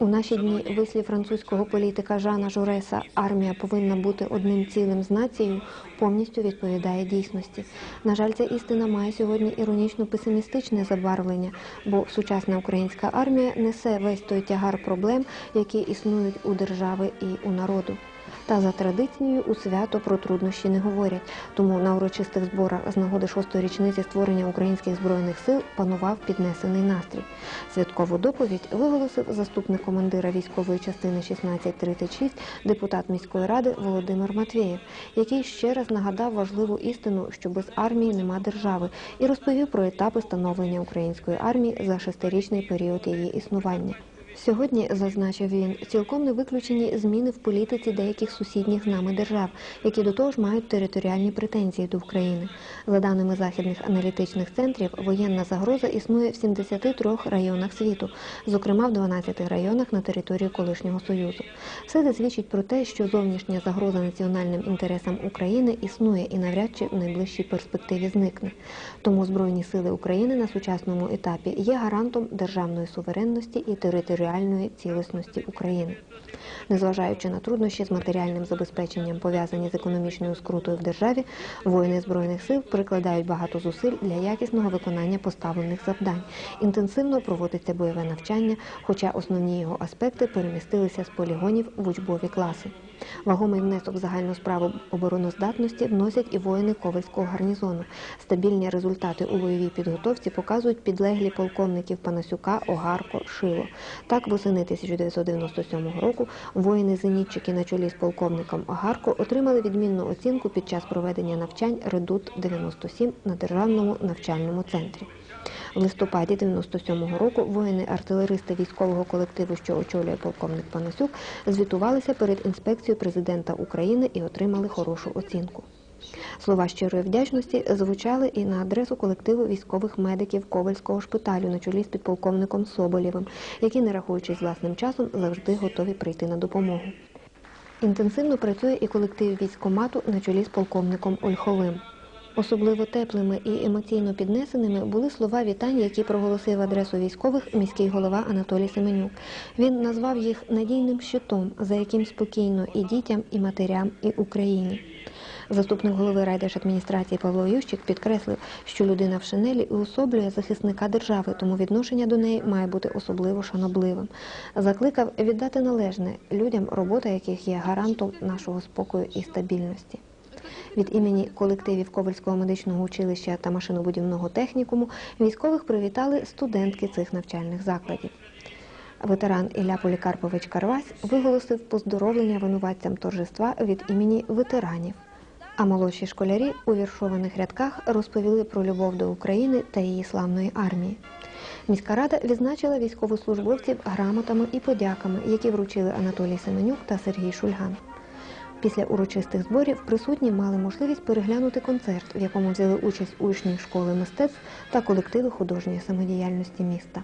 У наші дні вислів французького політика Жана Жореса «армія повинна бути одним цілим з нацією» повністю відповідає дійсності. На жаль, ця істина має сьогодні іронічно-песимістичне забарвлення, бо сучасна українська армія несе весь той тягар проблем, які існують у держави і у народу. Та за традицією у свято про труднощі не говорять. Тому на урочистих зборах з нагоди шостої річниці створення українських збройних сил панував піднесений настрій. Святкову доповідь виголосив заступник командира військової частини 1636, депутат міської ради Володимир Матвєєв, який ще раз нагадав важливу істину, що без армії нема держави, і розповів про етапи становлення української армії за шестирічний період її існування. Сьогодні, зазначив він, цілком не виключені зміни в політиці деяких сусідніх з нами держав, які до того ж мають територіальні претензії до України. За даними західних аналітичних центрів, воєнна загроза існує в 73 районах світу, зокрема в 12 районах на території колишнього союзу. Все це свідчить про те, що зовнішня загроза національним інтересам України існує і навряд чи в найближчій перспективі зникне. Тому збройні сили України на сучасному етапі є гарантом державної суверенності і територіальної цілісності України. Незважаючи на труднощі з матеріальним забезпеченням, пов'язані з економічною скрутою в державі, воїни збройних сил прикладають багато зусиль для якісного виконання поставлених завдань. Інтенсивно проводиться бойове навчання, хоча основні його аспекти перемістилися з полігонів в учбові класи. Вагомий внесок в загальну справу обороноздатності вносять і воїни Ковальського гарнізону. Стабільні результати у бойовій підготовці показують підлеглі полковників Панасюка, Огарко, Шило. Так, восени 1997 року воїни-зенітчики на чолі з полковником Огарко отримали відмінну оцінку під час проведення навчань Редут-97 на державному навчальному центрі. В листопаді 97-го року воїни-артилеристи військового колективу, що очолює полковник Панасюк, звітувалися перед інспекцією президента України і отримали хорошу оцінку. Слова щирої вдячності звучали і на адресу колективу військових медиків Ковальського шпиталю на чолі з підполковником Соболєвим, які, не рахуючись власним часом, завжди готові прийти на допомогу. Інтенсивно працює і колектив військкомату на чолі з полковником Ольховим. Особливо теплими і емоційно піднесеними були слова вітань, які проголосив адресу військових міський голова Анатолій Семенюк. Він назвав їх надійним щитом, за яким спокійно і дітям, і матерям, і Україні. Заступник голови райдержадміністрації Павло Ющик підкреслив, що людина в шинелі уособлює захисника держави, тому відношення до неї має бути особливо шанобливим. Закликав віддати належне людям, робота яких є гарантом нашого спокою і стабільності. Від імені колективів Ковальського медичного училища та машинобудівного технікуму військових привітали студентки цих навчальних закладів. Ветеран Ілля Полікарпович Карвась виголосив поздоровлення винуватцям торжества від імені ветеранів. А молодші школярі у віршованих рядках розповіли про любов до України та її славної армії. Міська рада відзначила військовослужбовців грамотами і подяками, які вручили Анатолій Семенюк та Сергій Шульган. Після урочистих зборів присутні мали можливість переглянути концерт, в якому взяли участь учні школи мистецтв та колективи художньої самодіяльності міста.